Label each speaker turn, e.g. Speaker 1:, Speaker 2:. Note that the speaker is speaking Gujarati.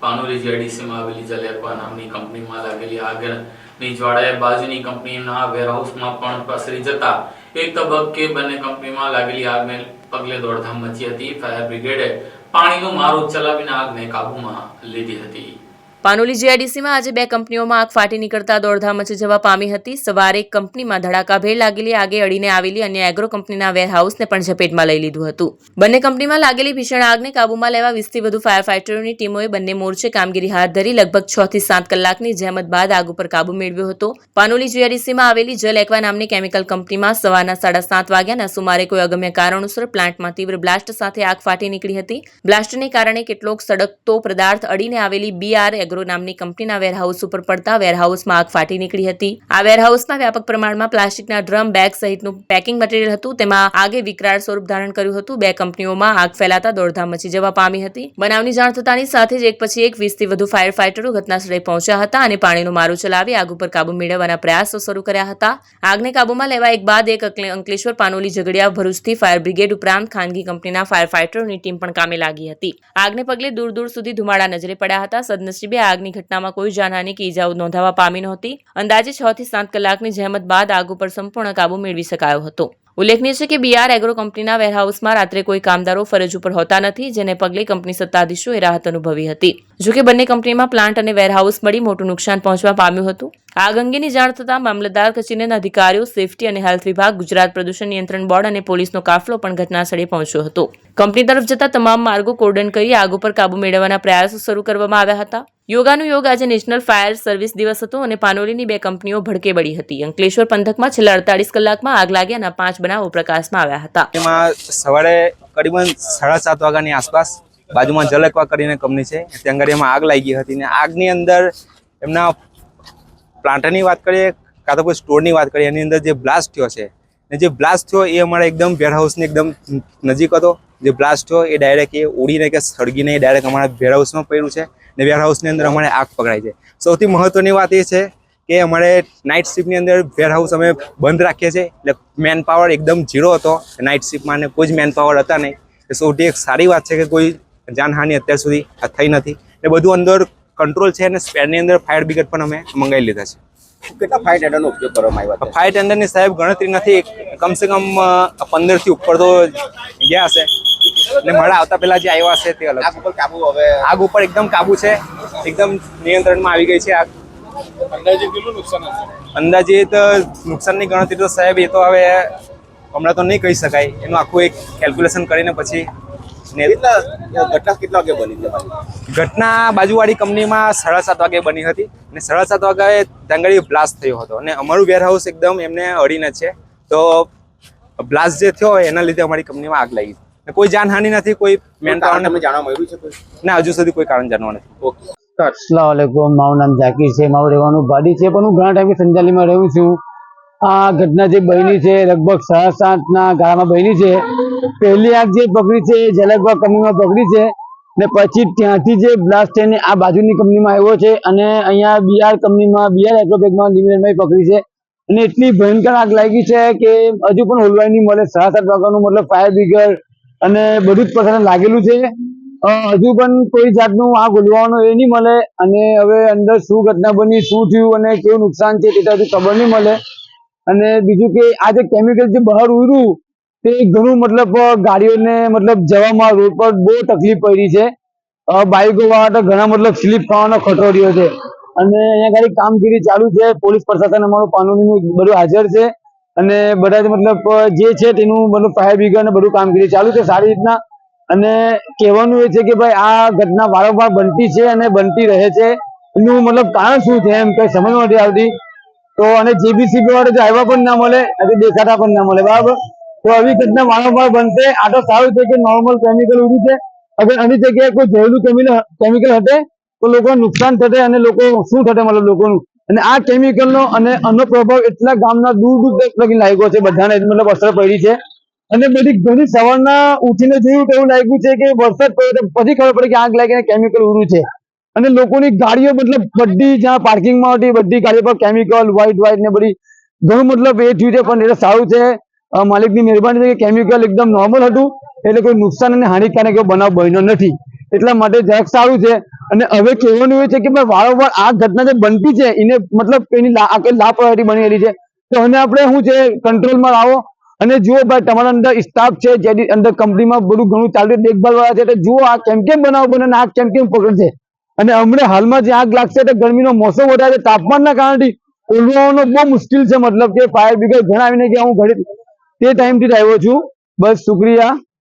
Speaker 1: પાનોલી જેડીસીમાં આવેલી જલેપા નામની કંપનીમાં લાગેલી આગની જ્વાળાએ બાજુની કંપનીના વેરહાઉસમાં પણ પસરી જતા એક તબક્કે બંને કંપનીમાં લાગેલી આગને પગલે દોડધામ મચી હતી. ફાયર બ્રિગેડે પાણીનું મારું ચલાવીને આગને કાબૂમાં લીધી હતી.
Speaker 2: પાનોલી જીઆઈડીસીમાં આજે બે કંપનીઓમાં આગ ફાટી નીકળતા દોડધામ મચી જવા પામી હતી. સવારે એક કંપનીમાં ધડાકાભેર લાગેલી આગે અડીને આવેલી અન્ય એગ્રો કંપનીના વેરહાઉસને પણ ઝપેટમાં લઈ લીધું હતું. બંને કંપનીમાં લાગેલી ભીષણ આગને કાબૂમાં લેવા વીસથી વધુ ફાયર ફાઇટરોની ટીમોએ બંને મોરચે કામગીરી હાથ ધરી લગભગ છ થી સાત કલાકની જહેમત બાદ આગ ઉપર કાબુ મેળવ્યો હતો. પાનોલી જીઆઈડીસીમાં આવેલી જલ એકવા નામની કેમિકલ કંપનીમાં સવારના સાડા સાત વાગ્યાના સુમારે કોઈ અગમ્ય કારણોસર પ્લાન્ટમાં તીવ્ર બ્લાસ્ટ સાથે આગ ફાટી નીકળી હતી. બ્લાસ્ટને કારણે કેટલોક સડકતો પદાર્થ અડીને આવેલી બીઆર એગ્રો નામની કંપનીના વેરહાઉસ ઉપર પડતા વેરહાઉસમાં આગ ફાટી નીકળી હતી. આ વેરહાઉસમાં વ્યાપક પ્રમાણમાં પ્લાસ્ટિકના ડ્રમ, બેગ સહિતનું પેકિંગ મટીરીયલ હતું. તેમાં આગે વિકરાળ સ્વરૂપ ધારણ કર્યું હતું. બે કંપનીઓમાં આગ ફેલાતા દોડધામ મચી જવા પામી હતી. બનાવની જાણ થતાની સાથે જ એક પછી એક વીસથી વધુ ફાયર ફાઇટરો ઘટનાસ્થળે પહોંચ્યા હતા અને પાણીનું મારું ચલાવી આગ ઉપર કાબુ મેળવવાના પ્રયાસો શરૂ કર્યા હતા. આગને કાબુમાં લેવા એક બાદ એક અંકલેશ્વર પાનોલી ઝઘડિયા ભરૂચથી ફાયર બ્રિગેડ ઉપરાંત ખાનગી કંપનીના ફાયર ફાઇટરોની ટીમ પણ કામે લાગી હતી. આગને પગલે દૂર દૂર સુધી ધુમાડા નજરે પડ્યા હતા. સદનસીબે આગની ઘટનામાં કોઈ જાનહાની કે ઈજાઓ નોંધાવા પામી નહોતી. અંદાજે છ થી સાત કલાકની જહેમત બાદ આગ ઉપર સંપૂર્ણ કાબુ મેળવી શકાયો હતો. ઉલ્લેખનીય છે કે બીઆર એગ્રો કંપનીના વેરહાઉસમાં રાત્રે કોઈ કામદારો ફરજ ઉપર હોતા નથી, જેને પગલે કંપની સત્તાધીશોએ રાહત અનુભવી હતી. જોકે બંને કંપનીમાં પ્લાન્ટ અને વેરહાઉસ મળી મોટું નુકસાન પહોંચવા પામ્યું હતું. આગ અંગેની જાણ થતાં મામલતદાર, કચેરીના અધિકારીઓ, સેફટી અને હેલ્થ વિભાગ, ગુજરાત પ્રદૂષણ નિયંત્રણ બોર્ડ અને પોલીસનો કાફલો પણ ઘટનાસ્થળે પહોંચ્યો હતો. કંપની તરફ જતા તમામ માર્ગો કોર્ડન કરી આગ ઉપર કાબુ મેળવવાના પ્રયાસો શરૂ કરવામાં આવ્યા હતા. યોગાનું યોગ આજે નેશનલ ફાયર સર્વિસ દિવસ હતો અને પાનોલીની બે કંપનીઓ ભડકે બળી હતી. અંકલેશ્વર પંથકમાં છેલ્લા અડતાલીસ કલાકમાં આગ લાગ્યાના પાંચ બનાવો પ્રકાશમાં આવ્યા હતા.
Speaker 3: એમાં સવારે કરીબન સાડા સાત વાગ્યાની આસપાસ બાજુમાં જલકવા કરીને કંપની છે. ત્યાં એમાં આગ લાગી હતી ને આગની અંદર એમના પ્લાન્ટની વાત કરીએ કાં તો કોઈ સ્ટોરની વાત કરીએ, એની અંદર જે બ્લાસ્ટ થયો છે. ને જે બ્લાસ્ટ થયો એ અમારા એકદમ વેરહાઉસની એકદમ નજીક હતો. જે બ્લાસ્ટ થયો એ ડાયરેક્ટ એ ઉડીને કે સળગીને ડાયરેક્ટ અમારા વેરહાઉસમાં પડ્યું છે ને વેરહાઉસની અંદર અમારે આગ પકડાઈ છે. સૌથી મહત્વની વાત એ છે કે અમારે નાઇટ શિફ્ટની અંદર વેરહાઉસ અમે બંધ રાખીએ છીએ એટલે મેન પાવર એકદમ ઝીરો હતો. નાઇટ શિફ્ટમાં અને કોઈ જ મેન પાવર હતા નહીં. એ સૌથી એક સારી વાત છે કે કોઈ જાનહાનિ અત્યાર સુધી થઈ નથી. એ બધું અંદર કંટ્રોલ છે અને સ્પેરની અંદર ફાયર બ્રિગેડ પણ અમે મંગાવી લીધા છે.
Speaker 4: કેટલા ફાઇટ હેડરનો ઉપયોગ કરવામાં આવ્યો
Speaker 3: ફાયર ટેન્ડરની સાહેબ ગણતરી નથી. કમસે કમ પંદરથી ઉપર તો ગયા હશે. ને મારા આવતા પહેલા જે આવ્યા છે તે અલગ
Speaker 4: આગ ઉપર કાબુ હવે
Speaker 3: આગ ઉપર એકદમ કાબુ છે. એકદમ નિયંત્રણમાં આવી ગઈ છે આગ.
Speaker 4: અંદાજે કેટલું નુકસાન હશે?
Speaker 3: અંદાજિત નુકસાનની ગણતરી તો સાહેબ એ તો હવે હમણાં તો નહીં કહી શકાય. એનું આખું એક કેલ્ક્યુલેશન કરીને પછી
Speaker 4: ઘટના કેટલા વાગે બની
Speaker 3: ઘટના બાજુવાળી કંપનીમાં સાડા સાત વાગે બની હતી અને સાડા સાત વાગે ડાંગળી બ્લાસ્ટ થયો હતો. અને અમારું વેરહાઉસ એકદમ એમને અડીને છે. તો બ્લાસ્ટ જે થયો એના લીધે અમારી કંપનીમાં આગ લાગી. કોઈ જાનહાનિ નથી કોઈ મેન
Speaker 4: કારણ તમે જાણવા મળ્યું છે કોઈ?
Speaker 3: ના હજુ સુધી કોઈ કારણ જાણવા નથી.
Speaker 4: ઓકે.
Speaker 5: અસલામુઅલૈકુમ મારું નામ જાકીર છે મારું રહેવાનું ભાડી છે પણ હું ઘણા ટાઈમથી સંજાલીમાં રહું છું. આ ઘટના જે બની છે લગભગ સાડા સાતના ગાળામાં બની છે. પહેલી આગ જે પકડી છે એ જલકવા કંપનીમાં પકડી છે ને પછી ત્યાંથી જે બ્લાસ્ટ થઈને આ બાજુની કંપનીમાં આવ્યો છે અને અહીંયા બીઆર કંપનીમાં બીઆર એગ્રોબેગમાં લિમિટેડમાં પકડી છે. અને એટલી ભયંકર આગ લાગી છે કે હજુ પણ હોલવાઈ નહીં મળે. સાડા સાત વાગ્યાનું મતલબ ફાયર બ્રિગેડ અને બધું જ પ્રકારે લાગેલું છે. હજુ પણ કોઈ જાતનું આ ગોલવાનો એ નહીં મળે અને હવે અંદર શું ઘટના બની, શું થયું અને કેવું નુકસાન છે તે હજુ ખબર નહીં મળે. અને બીજું કે આ જે કેમિકલ જે બહાર ઉડ્યું, તે ઘણું મતલબ ગાડીઓને મતલબ જવામાં રોડ પર બહુ તકલીફ પડી છે. બાઇકો વાળા તો ઘણા મતલબ સ્લીપ ખાવાનો ખતરો રહ્યો છે. અને અહીંયા ગાડી કામગીરી ચાલુ છે. પોલીસ પ્રશાસન અમારું કાનૂની બધું હાજર છે. અને બધા જ મતલબ જે છે તેનું મતલબ ફાયર બ્રિગેડ ને બધું કામગીરી ચાલુ છે સારી રીતના. અને કહેવાનું એ છે કે ભાઈ, આ ઘટના વારંવાર બનતી છે અને બનતી રહે છે. એનું મતલબ કારણ શું છે એમ કઈ સમજ નથી આવતી. તો અને જેબીસી વાળા તો આવ્યા પણ ના મળે, અને દેખાતા પણ ના મળે, બરાબર? તો આવી ઘટના વારંવાર બનશે. આ તો સારું છે કે નોર્મલ કેમિકલ ઉડ્યું છે. અગર આની જગ્યાએ કોઈ જહેલું કેમિકલ કેમિકલ હટે, તો લોકો નુકસાન થશે અને લોકો શું થશે મતલબ લોકોનું? અને આ કેમિકલનો અને આનો પ્રભાવ એટલા ગામના દૂર દૂર લગી લાગ્યો છે, બધાને મતલબ અસર પડી છે. અને બધી ઘણી સવારના ઉઠીને જોયું એવું લાગ્યું છે કે વરસાદ પડ્યો પછી ખબર પડી કે આગ લાગીને કેમિકલ ઉરું છે. અને લોકોની ગાડીઓ મતલબ બધી જ્યાં પાર્કિંગમાં હતી, બધી ગાડીઓ પર કેમિકલ વ્હાઈટ વ્હાઈટ ને બધી ઘણું મતલબ એ થયું છે, પણ એટલે સારું છે. માલિકની મહેરબાની છે કે કેમિકલ એકદમ નોર્મલ હતું, એટલે કોઈ નુકસાન અને હાનિકારક એવો બનાવ બન્યો નથી. એટલા માટે જેક સારું છે. અને હવે કહેવાનું એ છે કે વારંવાર આ ઘટના જે બનતી છે, એને મતલબ એની લાપરવાહી બની રહેલી છે. તો અને આપણે શું છે, કંટ્રોલમાં લાવો. અને જુઓ ભાઈ, તમારા અંદર સ્ટાફ છે, જેની અંદર કંપનીમાં બધું ઘણું ચાલતું દેખભાલ વાળા છે તો જુઓ આ કેમ કેમ બનાવ બને અને આ કેમ કેમ પકડશે અને હમણાં હાલમાં જે આગ લાગશે એટલે ગરમીનો મોસમ વધારે તાપમાનના કારણથી ઓલવાનો બહુ મુશ્કેલ છે, મતલબ કે ફાયર બ્રિગેડ ઘણા આવીને કે હું ઘડી તે ટાઈમથી આવ્યો છું. બસ, શુક્રિયા.